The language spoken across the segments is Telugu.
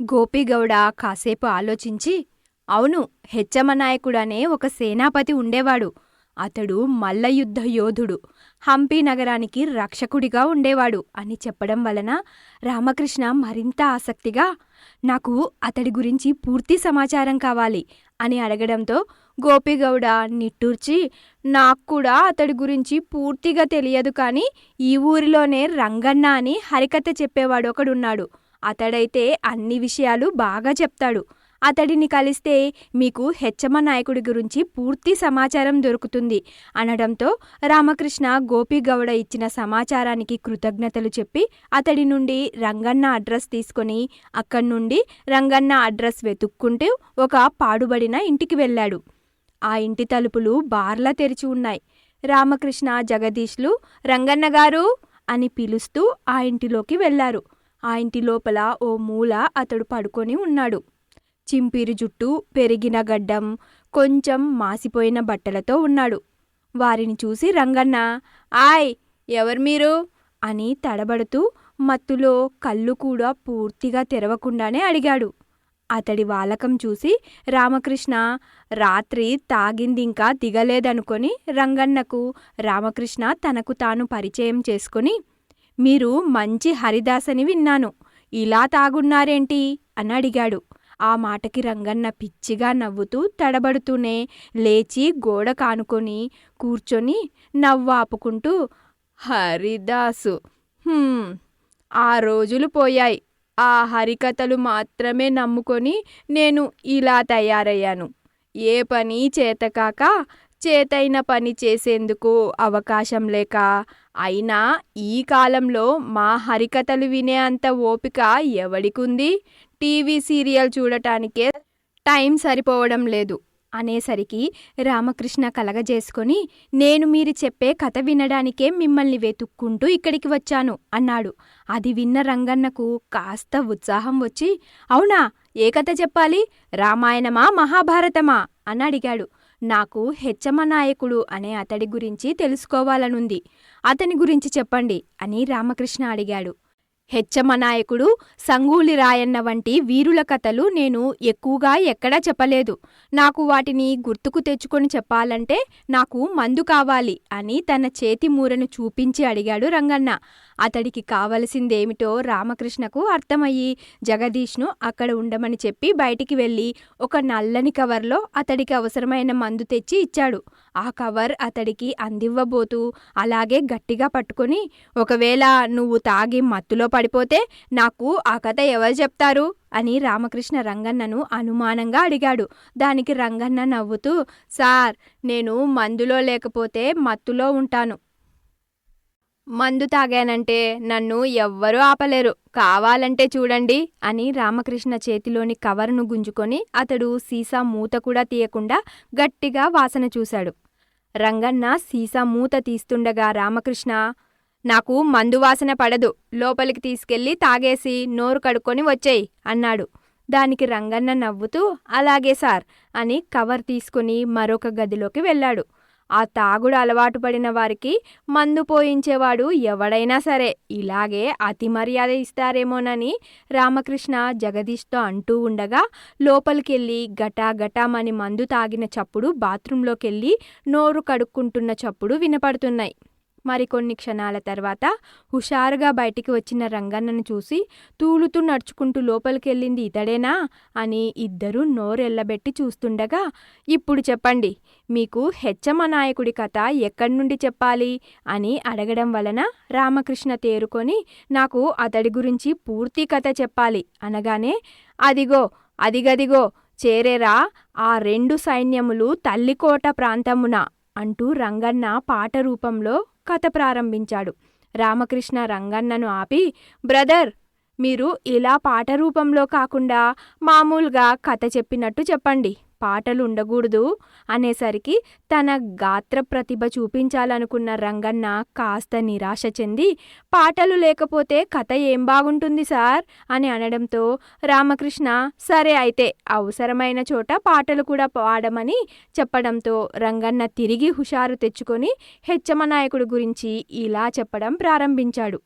గోపిగౌడ కాసేపు ఆలోచించి అవును హెచ్చమనాయకుడనే ఒక సేనాపతి ఉండేవాడు. అతడు మల్లయుద్ధ యోధుడు. హంపి నగరానికి రక్షకుడిగా ఉండేవాడు అని చెప్పడం వలన రామకృష్ణ మరింత ఆసక్తిగా నాకు అతడి గురించి పూర్తి సమాచారం కావాలి అని అడగడంతో గోపిగౌడ నిట్టూర్చి నాకు కూడా అతడి గురించి పూర్తిగా తెలియదు కానీ ఈ ఊరిలోనే రంగన్న అని హరికథ చెప్పేవాడు ఒకడున్నాడు అతడైతే అన్ని విషయాలు బాగా చెప్తాడు. అతడిని కలిస్తే మీకు హెచ్చమ్మ నాయకుడి గురించి పూర్తి సమాచారం దొరుకుతుంది అనడంతో రామకృష్ణ గోపిగౌడ ఇచ్చిన సమాచారానికి కృతజ్ఞతలు చెప్పి అతడి నుండి రంగన్న అడ్రస్ తీసుకొని అక్కడి నుండి రంగన్న అడ్రస్ వెతుక్కుంటూ ఒక పాడుబడిన ఇంటికి వెళ్ళాడు. ఆ ఇంటి తలుపులు బార్లా తెరిచి ఉన్నాయి. రామకృష్ణ జగదీష్లు రంగన్న గారు అని పిలుస్తూ ఆ ఇంటిలోకి వెళ్ళారు ఆ ఇంటి లోపల ఓ మూల అతడు పడుకొని ఉన్నాడు. చింపిరి జుట్టు పెరిగిన గడ్డం కొంచెం మాసిపోయిన బట్టలతో ఉన్నాడు. వారిని చూసి రంగన్న ఆయ్ ఎవరు మీరు? అని తడబడుతూ మత్తులో కళ్ళు కూడా పూర్తిగా తెరవకుండానే అడిగాడు. అతడి వాలకం చూసి రామకృష్ణ రాత్రి తాగిందింకా దిగలేదనుకొని రంగన్నకు రామకృష్ణ తనకు తాను పరిచయం చేసుకుని మీరు మంచి హరిదాసని విన్నాను. ఇలా తాగున్నారేంటి? అని అడిగాడు. ఆ మాటకి రంగన్న పిచ్చిగా నవ్వుతూ తడబడుతూనే లేచి గోడ కానుకొని కూర్చొని నవ్వు ఆపుకుంటూ హరిదాసు ఆ రోజులు పోయాయి. ఆ హరికథలు మాత్రమే నమ్ముకొని నేను ఇలా తయారయ్యాను. ఏ పని చేతకాక చేతైన పని చేసేందుకు అవకాశం లేక అయినా ఈ కాలంలో మా హరికథలు వినే అంత ఓపిక ఎవడికుంది? టీవీ సీరియల్ చూడటానికే టైం సరిపోవడం లేదు. అనేసరికి రామకృష్ణ కలగజేసుకొని నేను మీరు చెప్పే కథ వినడానికే మిమ్మల్ని వెతుక్కుంటూ ఇక్కడికి వచ్చాను అన్నాడు. అది విన్న రంగన్నకు కాస్త ఉత్సాహం వచ్చి అవునా? ఏ కథ చెప్పాలి? రామాయణమా? మహాభారతమా? అని అడిగాడు. నాకు హెచ్చమ్మ నాయకుడు అనే అతడి గురించి తెలుసుకోవాలనుంది. అతని గురించి చెప్పండి అని రామకృష్ణ అడిగాడు. హెచ్చమనాయకుడు సంగూలి రాయన్న వంటి వీరుల కథలు నేను ఎక్కువగా ఎక్కడా చెప్పలేదు. నాకు వాటిని గుర్తుకు తెచ్చుకొని చెప్పాలంటే నాకు మందు కావాలి అని తన చేతి మూరను చూపించి అడిగాడు రంగన్న. అతడికి కావలసిందేమిటో రామకృష్ణకు అర్థమయ్యి జగదీష్ను అక్కడ ఉండమని చెప్పి బయటికి వెళ్ళి ఒక నల్లని కవర్లో అతడికి అవసరమైన మందు తెచ్చి ఇచ్చాడు. ఆ కవర్ అతడికి అందివ్వబోతూ అలాగే గట్టిగా పట్టుకొని ఒకవేళ నువ్వు తాగి మత్తులో పడిపోతే నాకు ఆ కథ ఎవరు చెప్తారు? అని రామకృష్ణ రంగన్నను అనుమానంగా అడిగాడు. దానికి రంగన్న నవ్వుతూ సార్ నేను మందులో లేకపోతే మత్తులో ఉంటాను. మందు తాగానంటే నన్ను ఎవ్వరూ ఆపలేరు. కావాలంటే చూడండి అని రామకృష్ణ చేతిలోని కవర్ను గుంజుకొని అతడు సీసా మూత కూడా తీయకుండా గట్టిగా వాసన చూశాడు. రంగన్న సీసా మూత తీస్తుండగా రామకృష్ణ నాకు మందువాసన పడదు లోపలికి తీసుకెళ్ళి తాగేసి నోరు కడుక్కొని వచ్చేయి అన్నాడు. దానికి రంగన్న నవ్వుతూ అలాగే సార్ అని కవర్ తీసుకుని మరొక గదిలోకి వెళ్ళాడు. ఆ తాగుడు అలవాటు పడిన వారికి మందు పోయించేవాడు ఎవడైనా సరే. ఇలాగే అతి మర్యాద ఇస్తారేమోనని రామకృష్ణ జగదీష్తో అంటూ ఉండగా లోపలికెళ్ళి గటా గటామని మందు తాగిన చప్పుడు బాత్రూంలోకెళ్ళి నోరు కడుక్కుంటున్న చప్పుడు వినపడుతున్నాయి. మరికొన్ని క్షణాల తర్వాత హుషారుగా బయటికి వచ్చిన రంగన్నను చూసి తూలుతూ నడుచుకుంటూ లోపలికెళ్ళింది ఇతడేనా అని ఇద్దరూ నోరెల్లబెట్టి చూస్తుండగా ఇప్పుడు చెప్పండి మీకు హెచ్చమ నాయకుడి కథ ఎక్కడి నుండి చెప్పాలి? అని అడగడం వలన రామకృష్ణ తేరుకొని నాకు అతడి గురించి పూర్తి కథ చెప్పాలి. అనగానే అదిగో అదిగదిగో చేరేరా ఆ రెండు సైన్యములు తల్లికోట ప్రాంతమున అంటూ రంగన్న పాట రూపంలో కథ ప్రారంభించాడు. రామకృష్ణ రంగన్నను ఆపి బ్రదర్ మీరు ఇలా పాట రూపంలో కాకుండా మామూలుగా కథ చెప్పినట్టు చెప్పండి. పాటలు ఉండకూడదు అనేసరికి తన గాత్ర ప్రతిభ చూపించాలనుకున్న రంగన్న కాస్త నిరాశ చెంది పాటలు లేకపోతే కథ ఏం బాగుంటుంది సార్? అని అనడంతో రామకృష్ణ సరే అయితే అవసరమైన చోట పాటలు కూడా పాడమని చెప్పడంతో రంగన్న తిరిగి హుషారు తెచ్చుకొని హెచ్చమనాయకుడు గురించి ఇలా చెప్పడం ప్రారంభించాడు.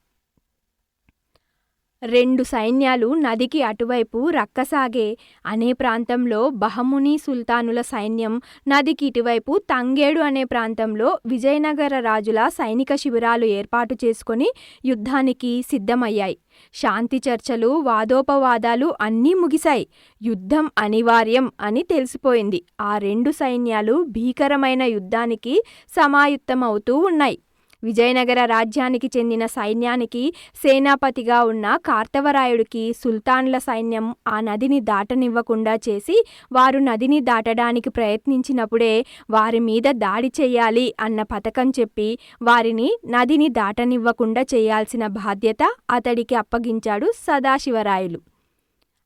రెండు సైన్యాలు నదికి అటువైపు రక్కసాగే. అనే ప్రాంతంలో బహముని సుల్తానుల సైన్యం నదికి ఇటువైపు తంగేడు అనే ప్రాంతంలో విజయనగర రాజుల సైనిక శిబిరాలు ఏర్పాటు చేసుకొని యుద్ధానికి సిద్ధమయ్యాయి. శాంతి చర్చలు వాదోపవాదాలు అన్నీ ముగిశాయి. యుద్ధం అనివార్యం అని తెలిసిపోయింది. ఆ రెండు సైన్యాలు భీకరమైన యుద్ధానికి సమాయుత్తమవుతూ ఉన్నాయి. విజయనగర రాజ్యానికి చెందిన సైన్యానికి సేనాపతిగా ఉన్న కార్తవరాయుడికి సుల్తాన్ల సైన్యం ఆ నదిని దాటనివ్వకుండా చేసి వారు నదిని దాటడానికి ప్రయత్నించినప్పుడే వారి మీద దాడి చేయాలి అన్న పథకం చెప్పి వారిని నదిని దాటనివ్వకుండా చేయాల్సిన బాధ్యత అతడికి అప్పగించాడు సదాశివరాయలు.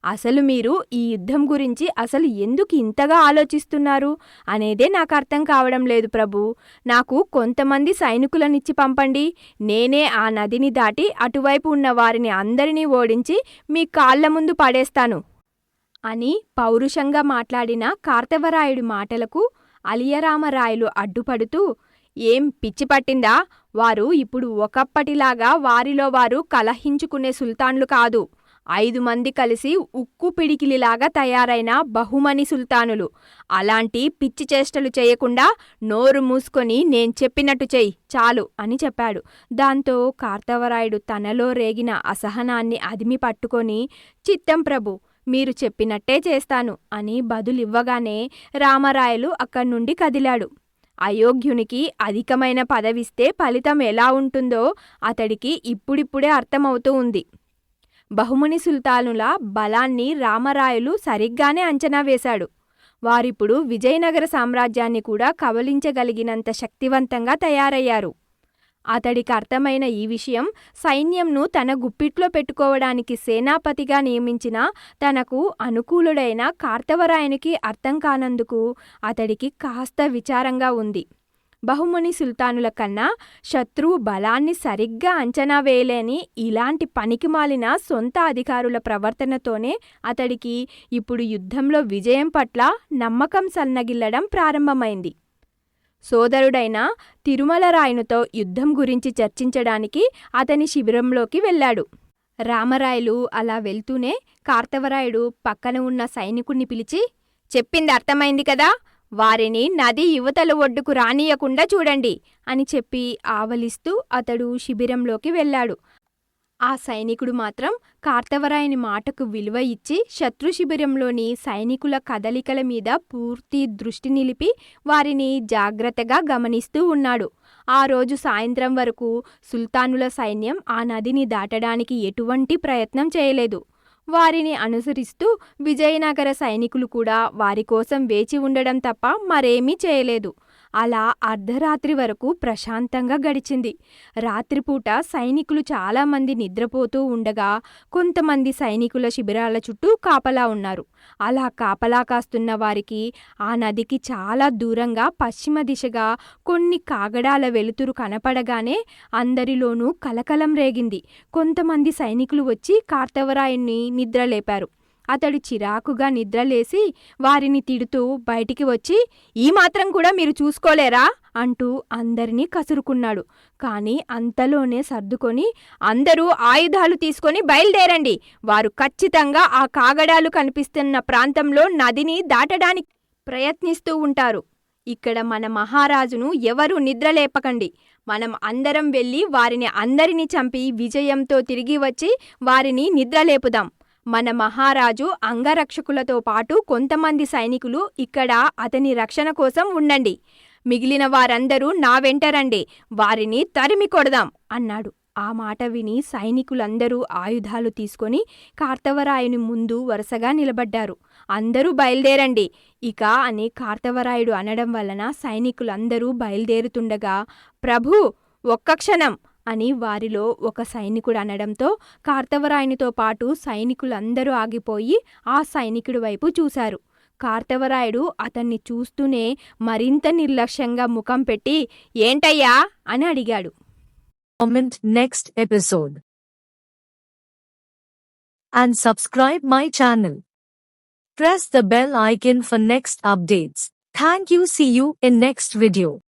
అసలు మీరు ఈ యుద్ధం గురించి అసలు ఎందుకు ఇంతగా ఆలోచిస్తున్నారు? అనేదే నాకు అర్థం కావడం లేదు ప్రభు. నాకు కొంతమంది సైనికులనిచ్చి పంపండి. నేనే ఆ నదిని దాటి అటువైపు ఉన్న వారిని అందరినీ ఓడించి మీ కాళ్ళ ముందు పడేస్తాను. అని పౌరుషంగా మాట్లాడిన కార్తవరాయుడి మాటలకు అలియరామరాయలు అడ్డుపడుతూ ఏం పిచ్చి పట్టిందా? వారు ఇప్పుడు ఒకప్పటిలాగా వారిలో వారు కలహించుకునే సుల్తాన్లు కాదు. ఐదు మంది కలిసి ఉక్కు పిడికిలిలాగా తయారైన బహుమని సుల్తానులు. అలాంటి పిచ్చి చేష్టలు చేయకుండా నోరు మూసుకొని నేను చెప్పినట్టు చెయ్యి చాలు అని చెప్పాడు. దాంతో కార్తవరాయుడు తనలో రేగిన అసహనాన్ని అదిమి పట్టుకొని చిత్తం ప్రభు మీరు చెప్పినట్టే చేస్తాను అని బదులివ్వగానే రామరాయలు అక్కడి నుండి కదిలాడు. అయోగ్యునికి అధికమైన పదవిస్తే ఫలితం ఎలా ఉంటుందో అతడికి ఇప్పుడిప్పుడే అర్థమవుతూ ఉంది. బహుమని సుల్తానుల బలాన్ని రామరాయలు సరిగ్గానే అంచనా వేశాడు. వారిప్పుడు విజయనగర సామ్రాజ్యాన్ని కూడా కబలించగలిగినంత శక్తివంతంగా తయారయ్యారు. అతడికి అర్థమైన ఈ విషయం సైన్యంను తన గుప్పిట్లో పెట్టుకోవడానికి సేనాపతిగా నియమించిన తనకు అనుకూలుడైన కార్తవరాయనికి అర్థం కానందుకు అతడికి కాస్త విచారంగా ఉంది. బహుముని సుల్తానుల కన్నా శత్రువు బలాన్ని సరిగ్గా అంచనా వేయలేని ఇలాంటి పనికిమాలిన సొంత అధికారుల ప్రవర్తనతోనే అతడికి ఇప్పుడు యుద్ధంలో విజయం పట్ల నమ్మకం సన్నగిల్లడం ప్రారంభమైంది. సోదరుడైన తిరుమలరాయనుతో యుద్ధం గురించి చర్చించడానికి అతని శిబిరంలోకి వెళ్ళాడు. రామరాయలు అలా వెళ్తూనే కార్తవరాయుడు పక్కన ఉన్న సైనికుణ్ణి పిలిచి చెప్పింది అర్థమైంది కదా వారిని నది యువతల ఒడ్డుకు రానియకుండా చూడండి అని చెప్పి ఆవలిస్తూ అతడు శిబిరంలోకి వెళ్ళాడు. ఆ సైనికుడు మాత్రం కార్తవరాయని మాటకు విలువ ఇచ్చి శత్రు శిబిరంలోని సైనికుల కదలికల మీద పూర్తి దృష్టి నిలిపి వారిని జాగ్రత్తగా గమనిస్తూ ఉన్నాడు. ఆ రోజు సాయంత్రం వరకు సుల్తానుల సైన్యం ఆ నదిని దాటడానికి ఎటువంటి ప్రయత్నం చేయలేదు. వారిని అనుసరిస్తూ విజయనగర సైనికులు కూడా వారి కోసం వేచి ఉండడం తప్ప మరేమీ చేయలేదు. అలా అర్ధరాత్రి వరకు ప్రశాంతంగా గడిచింది. రాత్రిపూట సైనికులు చాలామంది నిద్రపోతూ ఉండగా కొంతమంది సైనికుల శిబిరాల చుట్టూ కాపలా ఉన్నారు. అలా కాపలా కాస్తున్న వారికి ఆ నదికి చాలా దూరంగా పశ్చిమ దిశగా కొన్ని కాగడాల వెలుతురు కనపడగానే అందరిలోనూ కలకలం రేగింది. కొంతమంది సైనికులు వచ్చి కార్తవరాయుణ్ణి నిద్రలేపారు. అతడు చిరాకుగా నిద్రలేసి వారిని తిడుతూ బయటికి వచ్చి ఈ మాత్రం కూడా మీరు చూసుకోలేరా? అంటూ అందరినీ కసురుకున్నాడు. కాని అంతలోనే సర్దుకొని అందరూ ఆయుధాలు తీసుకొని బయలుదేరండి. వారు ఖచ్చితంగా ఆ కాగడాలు కనిపిస్తున్న ప్రాంతంలో నదిని దాటడానికి ప్రయత్నిస్తూ ఉంటారు. ఇక్కడ మన మహారాజును ఎవరూ నిద్రలేపకండి. మనం అందరం వెళ్ళి వారిని అందరినీ చంపి విజయంతో తిరిగి వచ్చి వారిని నిద్రలేపుదాం. మన మహారాజు అంగరక్షకులతో పాటు కొంతమంది సైనికులు ఇక్కడ అతని రక్షణ కోసం ఉండండి. మిగిలిన వారందరూ నా వెంటరండి వారిని తరిమి కొడదాం అన్నాడు. ఆ మాట విని సైనికులందరూ ఆయుధాలు తీసుకొని కార్తవరాయుని ముందు వరుసగా నిలబడ్డారు. అందరూ బయలుదేరండి. ఇక అని కార్తవరాయుడు అనడం వలన సైనికులందరూ బయలుదేరుతుండగా ప్రభూ ఒక్క క్షణం. అని వారిలో ఒక సైనికుడు అనడంతో కార్తవరాయునితో పాటు సైనికులందరూ ఆగిపోయి ఆ సైనికుడి వైపు చూశారు. కార్తవరాయుడు అతన్ని చూస్తూనే మరింత నిర్లక్ష్యంగా ముఖం పెట్టి ఏంటయ్యా? అని అడిగాడు. Next episode and subscribe my channel press the bell icon for next updates thank you see you in next video